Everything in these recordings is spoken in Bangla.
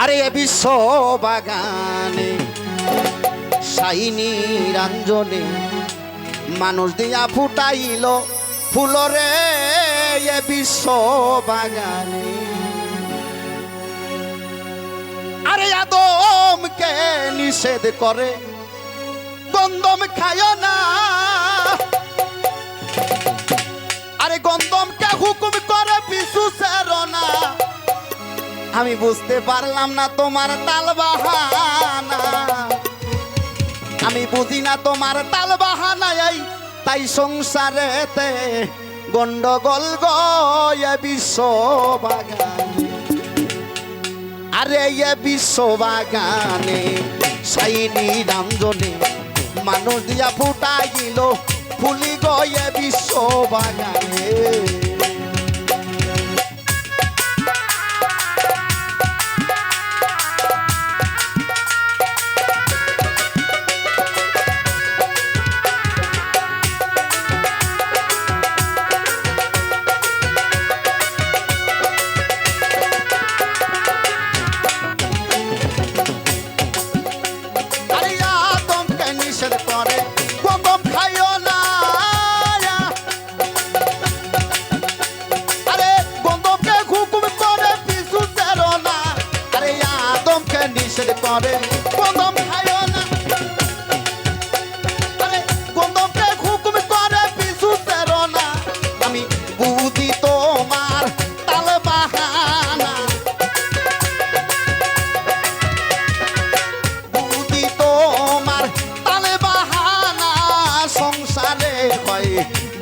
আরে বিশ্ব বাগানে সাইনি রাঞ্জনে মানুষ দিয়া ফুটাইল ফুলরে এ বিশ্ব বাগানে আরে আদমকে নিষেধ করে? গন্দম খায় না। আরে গন্দমকে হুকুম করে না আমি বুঝতে পারলাম না তোমার তাল বাহানা। আমি বুঝি না তোমার তাল বাহানা তাই সংসারেতে গন্ডগোল আরে এ বিশ্ব বাগানে সাইনি রামজনে মানুষ দিয়া ফুটাইল ফুলি গয়ে বিশ্ব বাগানে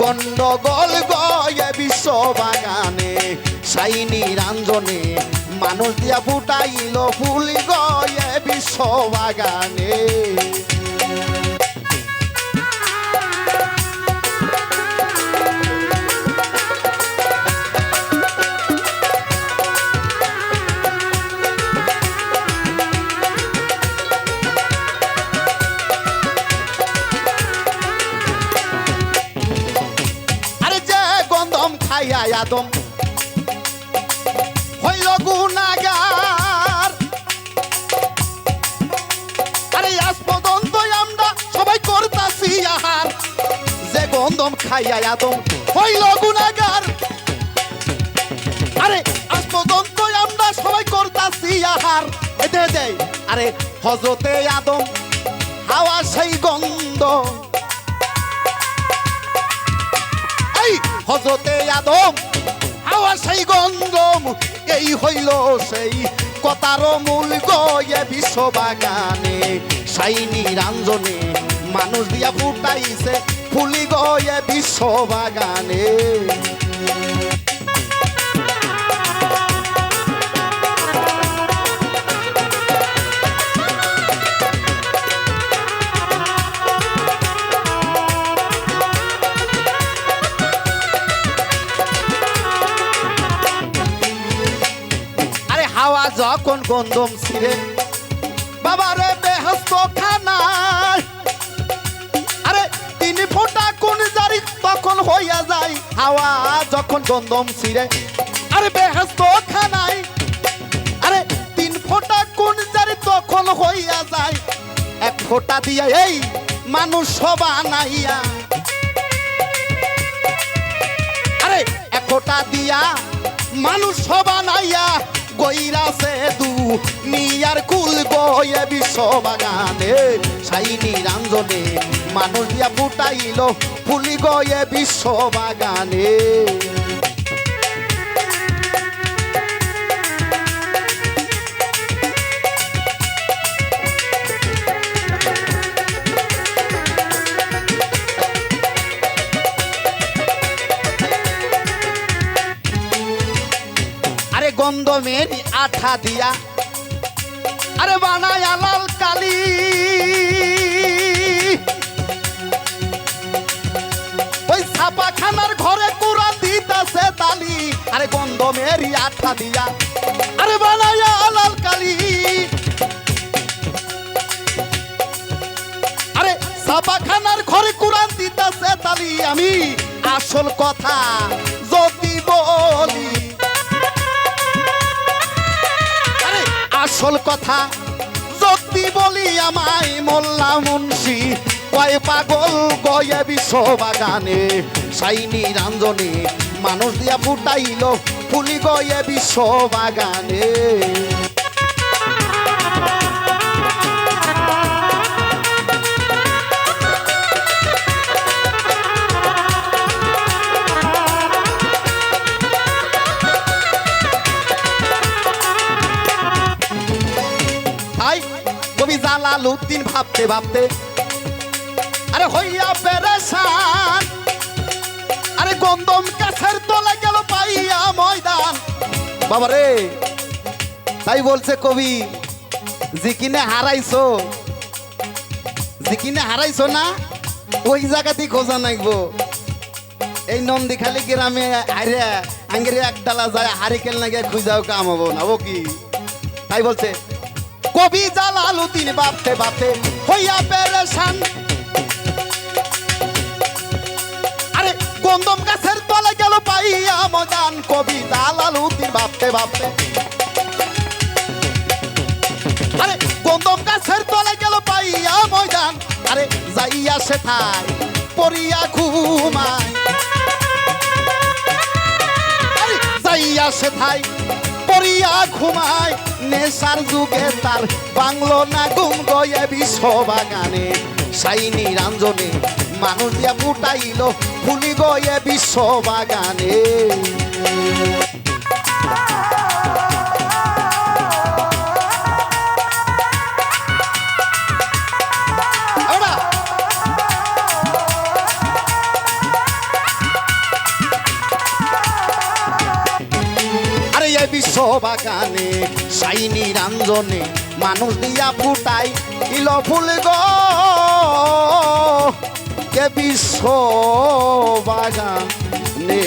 গন্ডগোল গয়ে বিশ্ব বাগানে সাইনি রাঞ্জনে মানুষ দিয়া ফুটাইল ফুল গয়ে বিশ্ব বাগানে আদম। হইল গুনাগার। আরে আজ আমরা সবাই করতাছি আহার। যে গন্ধম আদম। হইল আরে আজ আমরা সবাই করতাছি আহার। দে আরে আদম, হাওয়া সেই গন্ধ। এই আদম। হাওয়া সেই গন্ধম, এই হইল সেই কথার মূল গয়ে বিশ্ব বাগানে সাইনি রাঞ্জনে মানুষ দিয়া ফুটাইছে, ফুলি গয়ে বিশ্ব বাগানে যখন গন্ধম ছিঁড়ে বাবারে বেহস্ত খানায়। আরে, তিনি ফোঁটা কোন জারি তখন হইয়া যায় হাওয়া যখন গন্ধম ছিঁড়ে আরে, বেহস্ত খানায়। আরে, তিন ফোঁটা কোন জারি তখন হইয়া যায়। এক ফোঁটা দিয়া এই মানুষ সবা নাইয়া আরে, এক ফোঁটা দিয়া মানুষ সবা নাইয়া নিয়ার কুল গয়ে বিশ্ব বাগানে সাইনি রাঞ্জনে মানুষ দিয়া ফুটাইল ফুলি গয়ে বিশ্ব বাগানে আরে গন্ধমের আঠা দিয়া আরে বানায় লাল কালি। ওই ছাপাখানার ঘরে কুড়া দিতাছে তালি। আরে গন্ধমের আঠা দিয়া। আরে বানায় লাল কালি। আরে ছাপাখানার ঘরে কুরান দিতাছে তালি। আমি আসল কথা। আসল কথা। যদি বলি আমায় মোল্লা মুন্সি, কয় পাগল গয়ে বিশ্ব বাগানে সাইনি রাঞ্জনে মানুষ দিয়া ফুটাইল, ফুলি গয়ে বিশ্ব বাগানে জালালউদ্দিন ভাবতে ভাবতে। আরে হইয়া পেরেশান। আরে গন্দম কাছের তলে গেল পাইয়া ময়দান। বাবা রে, তাই বলছে কবি জিকিনে হারাইছো জিকিনে হারাইছো না, ওই জায়গাতেই খোঁজা নাইবো। এই নন্দীখালি গ্রামে আরে আঙ্গেরে এক ডালা যায়, হারিকেল নাগে খুঁজাও কাম হব না ও কি? তাই বলছে কবি জালালুদ্দিন বাপতে বাপতে হইয়া পেরেশান। আরে গন্দম গাছের তলে গেল পাইয়া মজান কবি জালালুদ্দিন বাপতে বাপতে আরে গন্দম গাছের তলে গেল পাইয়া ময়দান আরে যাইয়া সেথায় পড়িয়া ঘুমায়। যাইয়া সেথায় পড়িয়া ঘুমায়। নেশার যুগে তার বাংলো না গুম গয়ে বিশ্ব বাগানে সাইনি রাঞ্জনে মানুষ দিয়া ফুটাইল ফুলি গয়ে বিশ্ব বাগানে বাগানে সাইনি রাঞ্জনে মানুষ দিয়া ফুটাই ইল ফুল গো। বাগানে?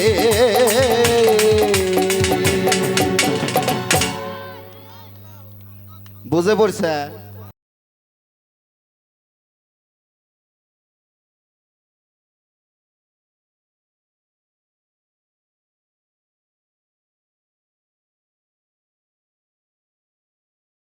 বুঝে পড়ছে?